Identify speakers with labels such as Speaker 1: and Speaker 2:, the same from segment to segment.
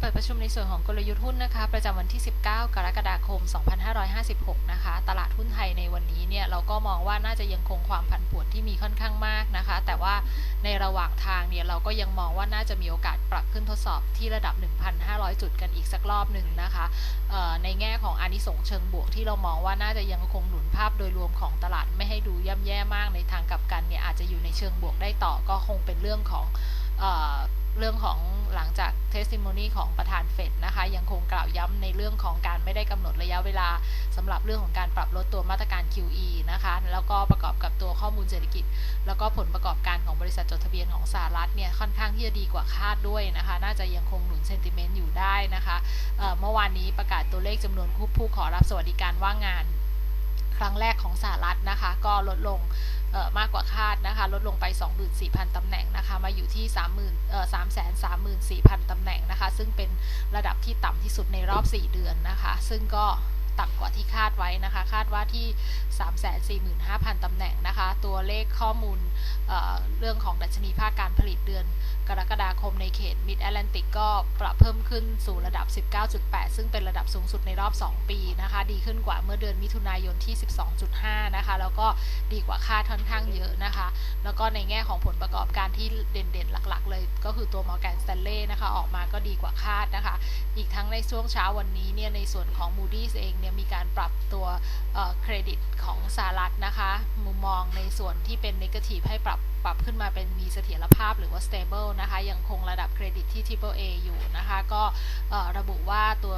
Speaker 1: เปิดประชุมในส่วนของกลยุทธ์หุ้นนะคะ ประจำวันที่ 19 กรกฎาคม 2556 นะคะ ตลาดหุ้นไทยในวันนี้เนี่ยเราก็มองว่าน่าจะยังคงความผันผวนที่มีค่อนข้างมากนะคะ แต่ว่าในระหว่างทางเนี่ยเราก็ยังมองว่าน่าจะมีโอกาสปรับขึ้นทดสอบที่ระดับ 1,500 จุดกันอีกสักรอบหนึ่งนะคะในแง่ของอานิสงส์เชิงบวกที่เรามองว่าน่าจะยังคงหนุนภาพโดยรวมของตลาดไม่ให้ดูย่ำแย่มากในทางกลับกันเนี่ยอาจจะอยู่ในเชิงบวกได้ต่อก็คงเป็นเรื่องของ เรื่องของหลังจากเทสติมอนีของประธานเฟดนะคะ ยังคงกล่าวย้ำในเรื่องของการไม่ได้กำหนดระยะเวลาสำหรับเรื่องของการปรับลดตัวมาตรการ QE นะคะ แล้วก็ประกอบกับตัวข้อมูลเศรษฐกิจ แล้วก็ผลประกอบการของบริษัทจดทะเบียนของสหรัฐเนี่ยค่อนข้างที่จะดีกว่าคาดด้วยนะคะ น่าจะยังคงหนุนเซนติเมนต์อยู่ได้นะคะเมื่อวานนี้ประกาศตัวเลขจำนวนผู้ขอรับสวัสดิการว่างงาน ครั้งแรกของสหรัฐนะคะ ก็ลดลงมากกว่าคาดนะคะ ลดลงไป 24,000 ตำแหน่งนะคะ มาอยู่ที่ 30,000เอ่อ334,000 ตำแหน่งนะคะ ซึ่งเป็นระดับที่ต่ำที่สุดในรอบ 4 เดือนนะคะ ซึ่งก็ต่ำกว่าที่คาดไว้นะคะ คาดว่าที่ 345,000 ตำแหน่งนะคะ ตัวเลขข้อมูลเเรื่องของดัชนีภาคการผลิตเดือน กรกฎาคมในเขตมิดแอตแลนติกก็ปรับเพิ่มขึ้นสู่ระดับ 19.8 ซึ่งเป็นระดับสูงสุดในรอบ 2 ปีนะคะ ดีขึ้นกว่าเมื่อเดือนมิถุนายนที่ 12.5 นะคะ แล้วก็ดีกว่าคาดค่อนข้างเยอะนะคะ แล้วก็ในแง่ของผลประกอบการที่เด่นๆ หลักๆ เลย ก็คือตัว Morgan Stanley นะคะ ออกมาก็ดีกว่าคาดนะคะ อีกทั้งในช่วงเช้าวันนี้เนี่ย ในส่วนของ Moody's เองเนี่ย มีการปรับตัวเครดิตของสหรัฐนะคะ มุมมองในส่วนที่เป็น negative ให้ปรับปรับขึ้นมาเป็นมีเสถียรภาพ ว่า stable นะคะยังคงระดับเครดิตที่ triple A อยู่นะคะ ก็ระบุว่าตัว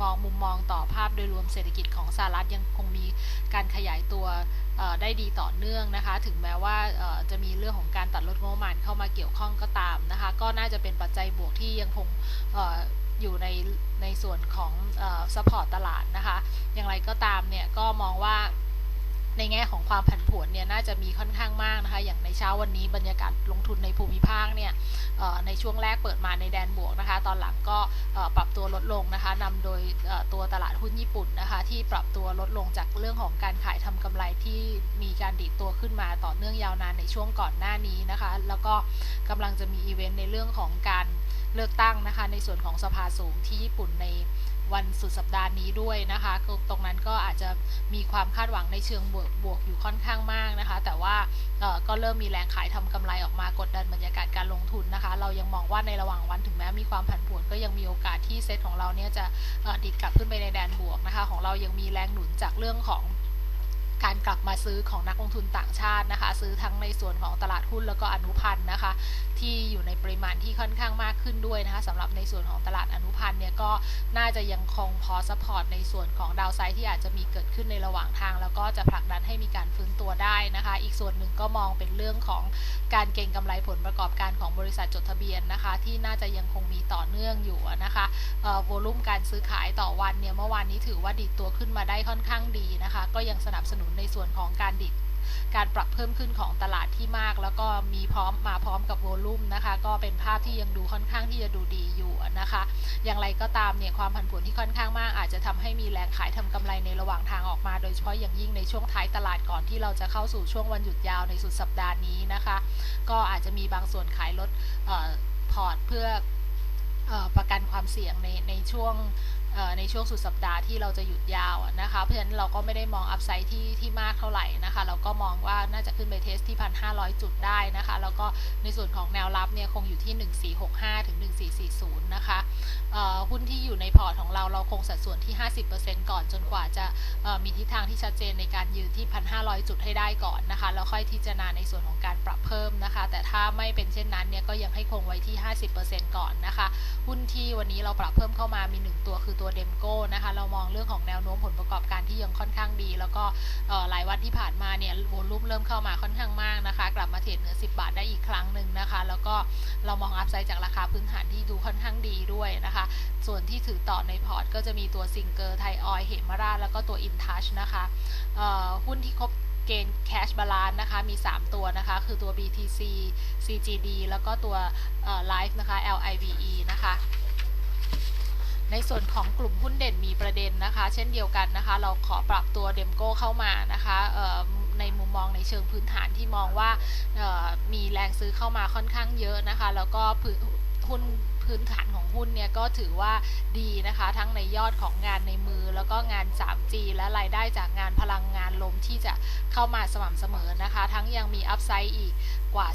Speaker 1: มองมุมมองต่อภาพโดยรวมเศรษฐกิจของสหรัฐยังคงมีการขยายตัวได้ดีต่อเนื่องนะคะ ถึงแม้ว่าจะมีเรื่องของการตัดลดงบประมาณเข้ามาเกี่ยวข้องก็ตามนะคะ ก็น่าจะเป็นปัจจัยบวกที่ยังคงอยู่ในในส่วนของซัพพอร์ตตลาดนะคะ อย่างไรก็ตามเนี่ยก็มองว่า ในแง่ของความผันผวนเนี่ยน่าจะมีค่อนข้างมากนะคะ อย่างในเช้าวันนี้บรรยากาศลงทุนในภูมิภาคเนี่ยในช่วงแรกเปิดมาในแดนบวกนะคะ ตอนหลังก็ปรับตัวลดลงนะคะนำโดยตัวตลาดหุ้นญี่ปุ่นนะคะ ที่ปรับตัวลดลงจากเรื่องของการขายทำกำไรที่มีการดีดตัวขึ้นมาต่อเนื่องยาวนานในช่วงก่อนหน้านี้นะคะ แล้วก็กำลังจะมีอีเวนต์ในเรื่องของการเลือกตั้งนะคะ ในส่วนของสภาสูงที่ญี่ปุ่นใน วันสุดสัปดาห์นี้ด้วยนะคะตรงนั้นก็อาจจะมีความคาดหวังในเชิงบวกบวกอยู่ค่อนข้างมากนะคะ แต่ว่าก็เริ่มมีแรงขายทำกำไรออกมากดดันบรรยากาศการลงทุนนะคะ เรายังมองว่าในระหว่างวันถึงแม้มีความผันผวนก็ยังมีโอกาสที่เซ็ตของเราเนี่ยจะดิดกลับขึ้นไปในแดนบวกนะคะ ของเรายังมีแรงหนุนจากเรื่องของ การกลับมาซื้อของนักลงทุนต่างชาตินะคะ ซื้อทั้งในส่วนของตลาดหุ้นแล้วก็อนุพันธ์นะคะ ที่อยู่ในปริมาณที่ค่อนข้างมากขึ้นด้วยนะคะสำหรับในส่วนของตลาดอนุพันธ์เนี่ยก็น่าจะยังคงพอซัพพอร์ตในส่วนของดาวไซด์ที่อาจจะมีเกิดขึ้นในระหว่างทาง แล้วก็จะผลักดันให้มีการฟื้นตัวได้นะคะ อีกส่วนหนึ่งก็มองเป็นเรื่องของการเก็งกำไรผลประกอบการของบริษัทจดทะเบียนนะคะ ที่น่าจะยังคงมีต่อเนื่องอยู่นะคะโวลุ่มการซื้อขายต่อวันเนี่ยเมื่อวานนี้ถือว่าดีดตัวขึ้นมาได้ค่อนข้างดีนะคะ ก็ยังสนับสนุนในส่วนของการดิดการปรับเพิ่มขึ้นของตลาดที่มาก แล้วก็มีพร้อมมาพร้อมกับโวลุ่มนะคะ ก็เป็นภาพที่ยังดูค่อนข้างที่จะดูดีอยู่นะคะ อย่างไรก็ตามเนี่ยความผันผวนที่ค่อนข้างมากอาจจะทำให้มีแรงขายทำกำไรในระหว่างทางออกมา โดยเฉพาะอย่างยิ่งในช่วงท้ายตลาดก่อนที่เราจะเข้าสู่ช่วงวันหยุดยาวในสุดสัปดาห์นี้นะคะ ก็อาจจะมีบางส่วนขายลดพอร์ตเพื่อประกันความเสี่ยงในในช่วง ในช่วงสุดสัปดาห์ที่เราจะหยุดยาวนะคะ เพราะฉะนั้นเราก็ไม่ได้มองอัพไซด์ที่ที่มากเท่าไหร่นะคะ เราก็มองว่าน่าจะขึ้นไปเทสที่ 1,500 จุดได้นะคะ แล้วก็ในส่วนของแนวรับเนี่ยคงอยู่ที่ 1465 ถึง 1440 นะคะหุ้นที่อยู่ในพอร์ตของเราเราคงสัดส่วนที่ 50%ก่อนจนกว่าจะมีทิศทางที่ชัดเจนในการยืนที่ 1,500 จุดให้ได้ก่อนนะคะ แล้วค่อยที่จะนาในส่วนของการปรับเพิ่มนะคะ แต่ถ้าไม่เป็นเช่นนั้นเนี่ยก็ยังให้คงไว้ที่ 50%ก่อนนะคะ หุ้นที่วันนี้เราปรับเพิ่มเข้ามามี 1 ตัวคือตัวเดมโก้นะคะเรามองเรื่องของแนวโน้มผลประกอบการที่ยังค่อนข้างดี แล้วก็หลายวันที่ผ่านมาเนี่ยโวลุ่มเริ่มเข้ามาค่อนข้างมากนะคะ กลับมาเทรดเหนือ 10 บาทได้อีกครั้งหนึ่งนะคะ แล้วก็เรามองอัพไซด์จากราคาพื้นฐานที่ดูค่อนข้างดีด้วยนะคะ ส่วนที่ถือต่อในพอร์ตก็จะมีตัวซิงเกอร์ไทออยเฮมราแล้วก็ตัวอินทัชนะคะหุ้นที่ครบเกณฑ์แคชบาลานนะคะ มี 3 ตัวนะคะ คือตัว BTC CGD แล้วก็ตัว Life นะคะ LIVE นะคะ ในส่วนของกลุ่มหุ้นเด่นมีประเด็นนะคะ เช่นเดียวกันนะคะ เราขอปรับตัวเดมโก้เข้ามานะคะในมุมมองในเชิงพื้นฐานที่มองว่ามีแรงซื้อเข้ามาค่อนข้างเยอะนะคะ แล้วก็หุ้น พื้นฐานของหุ้นเนี่ยก็ถือว่าดีนะคะ ทั้งในยอดของงานในมือ แล้วก็งาน 3G และรายได้จากงานพลังงานลมที่จะเข้ามาสม่ำเสมอนะคะ ทั้งยังมีอัพไซด์อีกกว่า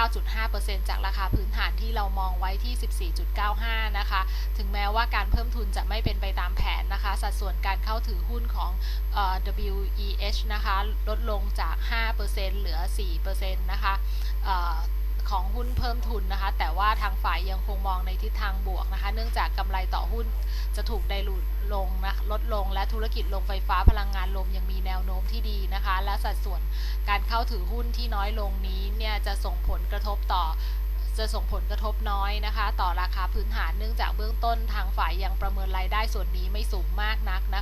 Speaker 1: 49.5%จากราคาพื้นฐานที่เรามองไว้ที่ 14.95 นะคะ ถึงแม้ว่าการเพิ่มทุนจะไม่เป็นไปตามแผนนะคะ สัดส่วนการเข้าถือหุ้นของออ WEH นะคะ ลดลงจาก 5%เหลือ 4%นะคะ ของหุ้นเพิ่มทุนนะคะ แต่ว่าทางฝ่ายยังคงมองในทิศทางบวกนะคะ เนื่องจากกำไรต่อหุ้นจะถูกไดรูดลงนะลดลง และธุรกิจโรงไฟฟ้าพลังงานลมยังมีแนวโน้มที่ดีนะคะ และสัดส่วนการเข้าถือหุ้นที่น้อยลงนี้เนี่ยจะส่งผลกระทบต่อจะส่งผลกระทบน้อยนะคะ ต่อราคาพื้นฐานเนื่องจากเบื้องต้นทางฝ่ายยังประเมินรายได้ส่วนนี้ไม่สูงมากนักนะคะ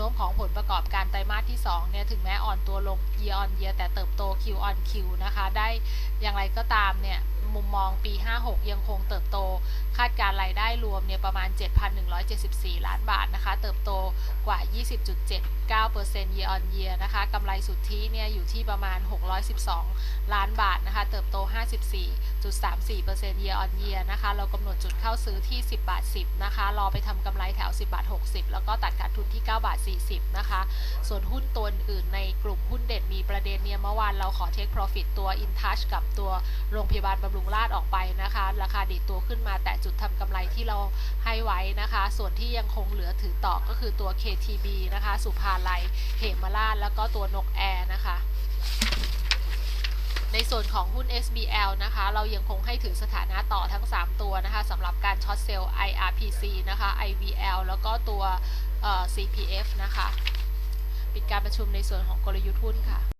Speaker 1: โน้มของผลประกอบการไตรมาสที่2เนี่ยถึงแม้อ่อนตัวลง year on year แต่เติบโต Q on Q นะคะ ได้อย่างไรก็ตามเนี่ย มุมมองปี 56 ยังคงเติบโต คาดการรายได้รวมเนี่ยประมาณ 7,174 ล้านบาทนะคะ เติบโตกว่า 20.79% year on year นะคะกำไรสุทธิเนี่ยอยู่ที่ประมาณ 612 ล้านบาทนะคะ เติบโต 54.34% year on year นะคะ เรากำหนดจุดเข้าซื้อที่ 10 บาท 10 นะคะ รอไปทำกำไรแถว 10 บาท 60 แล้วก็ตัดขาดทุนที่ 9 บาท 40 นะคะ ส่วนหุ้นตัวอื่นในกลุ่มหุ้นเด่นมีประเด็นเนี่ยเมื่อวานเราขอ take profit ตัว InTouch กับตัวโรงพยาบาลบำรุงราษฎร์ออกไปนะคะ ราคาดีดตัวขึ้นมาแต่จุดทำกำไรที่เราให้ไว้นะคะ ส่วนที่ยังคงเหลือถือต่อก็คือตัว KTB นะคะ สุภาลัยเหมราชแล้วก็ตัวนกแอร์นะคะในส่วนของหุ้น SBL นะคะ เรายังคงให้ถือสถานะต่อทั้ง 3 ตัวนะคะสำหรับการช็อตเซลล์ IRPC นะคะ IVL แล้วก็ตัว CPF นะคะ ปิดการประชุมในส่วนของกลยุทธ์หุ้นค่ะ